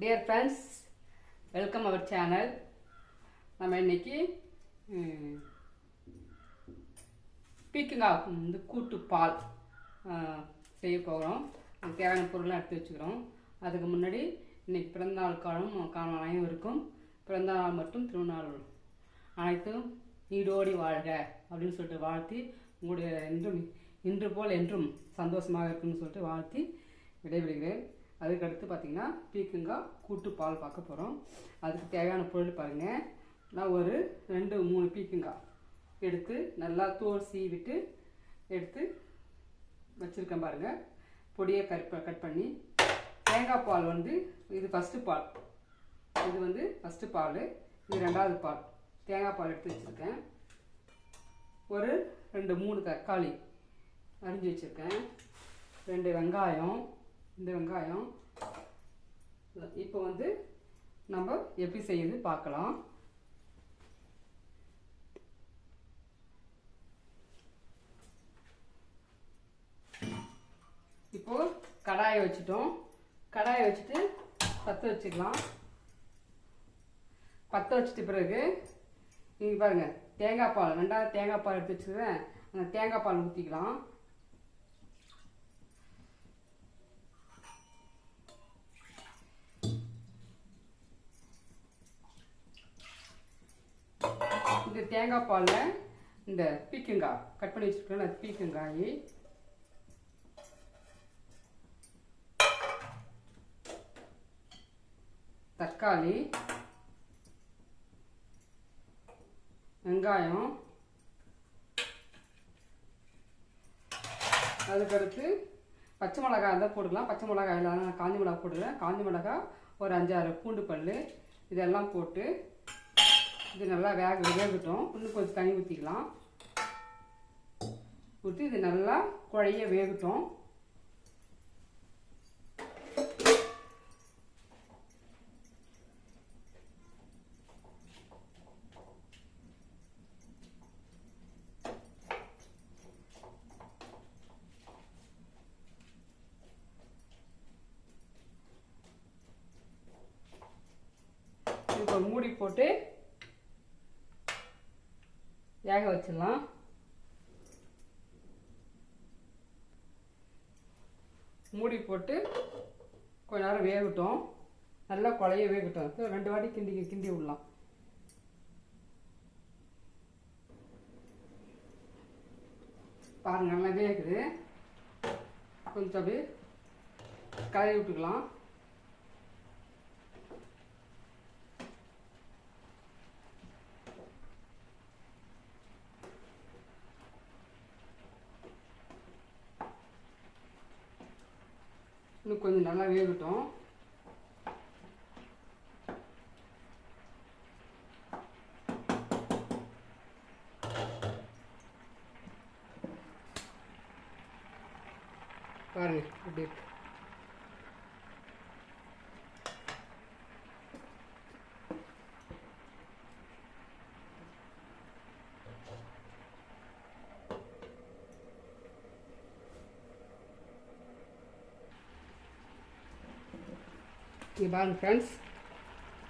Dear friends welcome our channel நம்ம இன்னைக்கு பீக்கங்காய் வந்து கூட்டு பால் செய்ய போகிறோம். அதுக்கு தேவையான பொருள்லாம் எடுத்து வச்சுக்கிறோம். அதுக்கு முன்னாடி இன்னைக்கு பிறந்தநாள் காலம் காலம் இருக்கும் பிறந்தநாள் மற்றும் திருநாள் அனைத்தும் நீடோடி வாழ்க அப்படின்னு சொல்லிட்டு வாழ்த்தி உங்களுடைய என்றும் இன்று போல் என்றும் சந்தோஷமாக இருக்குன்னு சொல்லிட்டு வாழ்த்தி விடைபெறுகிறேன். அதுக்கடுத்து பார்த்தீங்கன்னா பீக்கங்காய் கூட்டு பால் பார்க்க போகிறோம் அதுக்கு தேவையான பொருள் பாருங்கள் நான் ஒரு ரெண்டு மூணு பீக்கங்காய் எடுத்து நல்லா தோல் சீவிட்டு எடுத்து வச்சுருக்கேன் பாருங்கள் பொடியை கட் கட் பண்ணி. தேங்காய் பால் வந்து இது ஃபஸ்ட்டு பால். இது வந்து ஃபஸ்ட்டு பால். இது ரெண்டாவது பால். தேங்காய் பால் எடுத்து வச்சுருக்கேன். ஒரு ரெண்டு மூணு தக்காளி அரிஞ்சு வச்சுருக்கேன். ரெண்டு வெங்காயம். இந்த வெங்காயம். இப்போ வந்து நம்ம எப்படி செய்யுது பார்க்கலாம். இப்போ கடாயை வச்சுட்டோம். கடாயை வச்சுட்டு பற்ற வச்சுக்கலாம். பற்ற வச்சிட்ட பிறகு நீங்கள் பாருங்கள் தேங்காய் பால் ரெண்டாவது தேங்காய் பால் எடுத்து வச்சுருவேன் அந்த தேங்காய் பால் ஊற்றிக்கலாம் இந்த தேங்காய் பாலில் இந்த பீக்கங்காய் கட் பண்ணி வச்சுருக்கேன் அந்த பீக்கங்காய் தக்காளி வெங்காயம் அதுக்கடுத்து பச்சை மிளகாய் இருந்தால் போட்டுக்கலாம். பச்சை மிளகாய் இல்லாத நான் காஞ்சி மிளகா போட்டுக்கிறேன் காஞ்சி மிளகாய் ஒரு அஞ்சாறு பூண்டு பல் இதெல்லாம் போட்டு இது நல்லா வேக வேகட்டும். இன்னும் கொஞ்சம் தண்ணி ஊற்றிக்கலாம் ஊற்றி இது நல்லா குழைய வேகட்டும். இப்போ மூடி போட்டு வேக வச்சிடலாம். மூடி போட்டு கொஞ்ச நேரம் வேகட்டும். நல்லா குழைய வேகட்டும். ரெண்டு வாட்டி கிண்டி கிண்டி விடலாம். பாருங்க நல்லா வேகுது. கொஞ்சம் அப்படியே கலரி விட்டுக்கலாம். இன்னும் கொஞ்சம் நல்லா வேகட்டும். இங்கே பாருங்க ஃப்ரெண்ட்ஸ்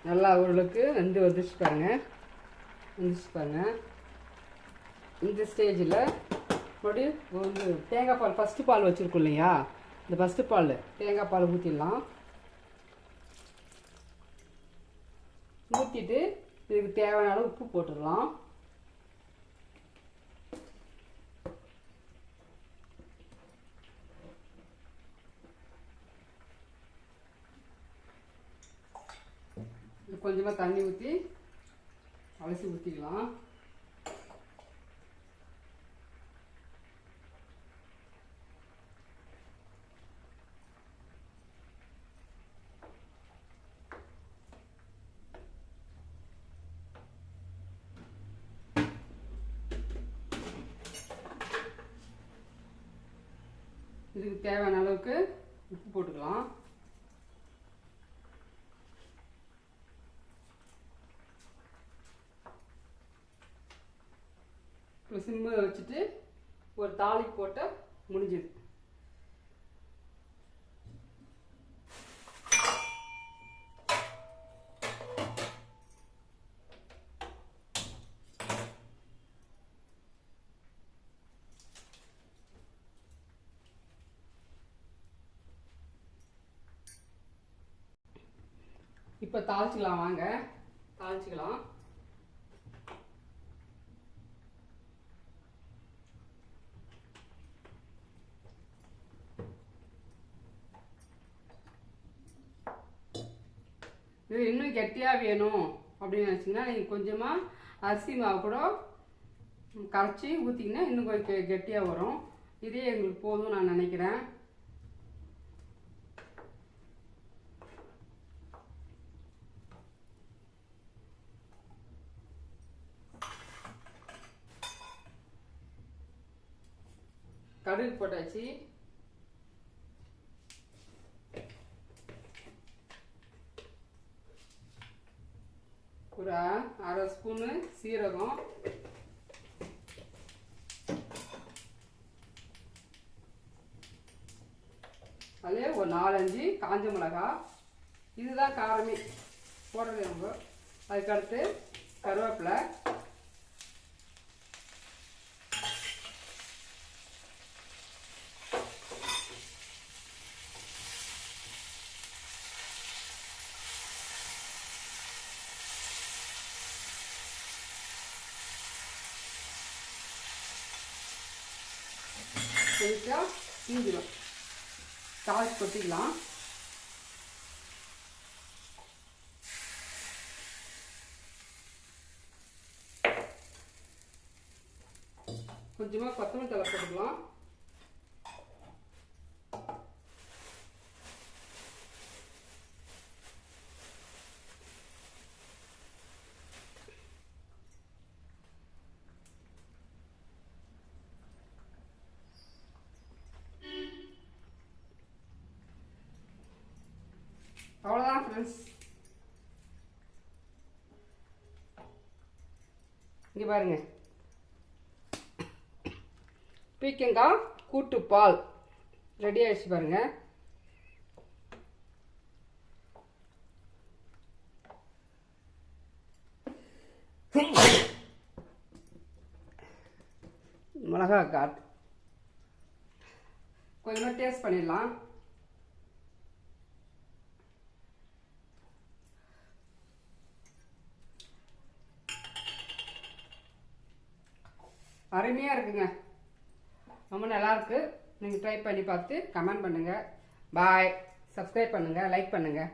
நல்லா ஓரளவுக்கு வந்து வந்துச்சு பாருங்க. வந்துச்சு பாருங்க. இந்த ஸ்டேஜில் மறுபடியும் வந்து தேங்காய் பால் ஃபஸ்ட்டு பால் வச்சுருக்கோம் இல்லையா? இந்த ஃபஸ்ட்டு பால் தேங்காய் பால் ஊற்றிடலாம் ஊற்றிட்டு இதுக்கு தேவையான அளவு உப்பு போட்டுடலாம். கொஞ்சமாக தண்ணி ஊற்றி அலசி ஊற்றிக்கலாம் இதுக்கு தேவையான அளவுக்கு உப்பு போட்டுக்கலாம். சிம்மில் வச்சுட்டு ஒரு தாலி போட்ட முடிஞ்சுது. இப்போ தாளிச்சிக்கலாம் வாங்க. தாளிச்சிக்கலாம். இது இன்னும் கெட்டியாக வேணும் அப்படின்னு நினச்சிங்கன்னா நீங்கள் கொஞ்சமாக அரிசி மாவு கூட கரைச்சி ஊற்றிங்கன்னா இன்னும் கொஞ்சம் கெ- கெட்டியாக வரும். இதே எங்களுக்கு போதும் நான் நினைக்கிறேன். கடுகு போட்டாச்சு. ஒரு அரை ஸ்பூனு சீரகம். அதே ஒரு நாலஞ்சு காஞ்ச மிளகா. இதுதான் காரமே. போடுறது நம்ம. அதுக்கடுத்து கருவேப்பிலை. கொஞ்சம் தீஞ்சிடும் தாளிச்சு கொட்டிக்கலாம். கொஞ்சமாக கொத்தமல்லி தலை போட்டுக்கலாம். ஃப்ரெண்ட்ஸ் இங்கே பாருங்க. பீக்கங்காய் கூட்டு பால் ரெடி ஆயிடுச்சு பாருங்க. மிளகா காட் கொஞ்சமாக டேஸ்ட் பண்ணிடலாம். அருமையாக இருக்குங்க. ரொம்ப நல்லாயிருக்கு நீங்கள் ட்ரை பண்ணி பார்த்து கமெண்ட் பண்ணுங்கள் பாய் சப்ஸ்கிரைப் பண்ணுங்கள் லைக் பண்ணுங்கள்